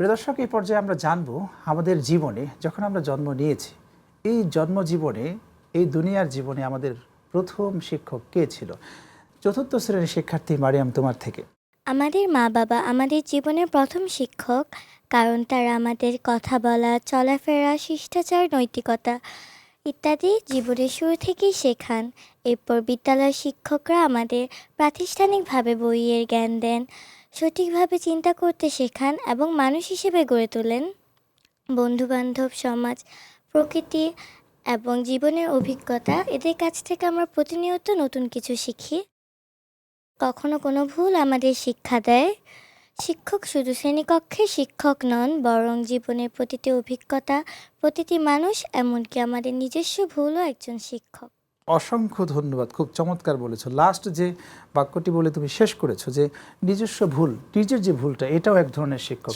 প্রিয় দর্শক, এই পর্যায়ে আমরা জানব আমাদের জীবনে, যখন আমরা জন্ম নিয়েছি, এই জন্ম জীবনে এই দুনিয়ার জীবনে আমাদের প্রথম শিক্ষক কে ছিল? চতুর্থ শ্রেণির শিক্ষার্থী মারিয়াম, তোমার থেকে। আমাদের মা বাবা আমাদের জীবনের প্রথম শিক্ষক, কারণ তারা আমাদের কথা বলা, চলাফেরা, শিষ্টাচার, নৈতিকতা ইত্যাদি জীবনের শুরু থেকেই শেখান। এরপর বিদ্যালয়ের শিক্ষকরা আমাদের প্রাতিষ্ঠানিকভাবে বইয়ের জ্ঞান দেন। সঠিকভাবে চিন্তা করতে শেখান এবং মানুষ হিসেবে গড়ে তোলেন। বন্ধুবান্ধব, সমাজ, প্রকৃতি এবং জীবনের অভিজ্ঞতা, এদের কাছ থেকে আমরা প্রতিনিয়ত নতুন কিছু শিখি। কখনো কোনো ভুল আমাদের শিক্ষা দেয়। শিক্ষক শুধু শ্রেণীকক্ষে শিক্ষক নন, বরং জীবনের প্রতিটি অভিজ্ঞতা, প্রতিটি মানুষ এমনকি আমাদের নিজস্ব ভুলও একজন শিক্ষক। অসংখ্য ধন্যবাদ, খুব চমৎকার বলেছ। লাস্ট যে বাক্যটি বলে তুমি শেষ করেছ যে নিজস্ব ভুল, নিজের যে ভুলটা, এটাও এক ধরনের শিক্ষক।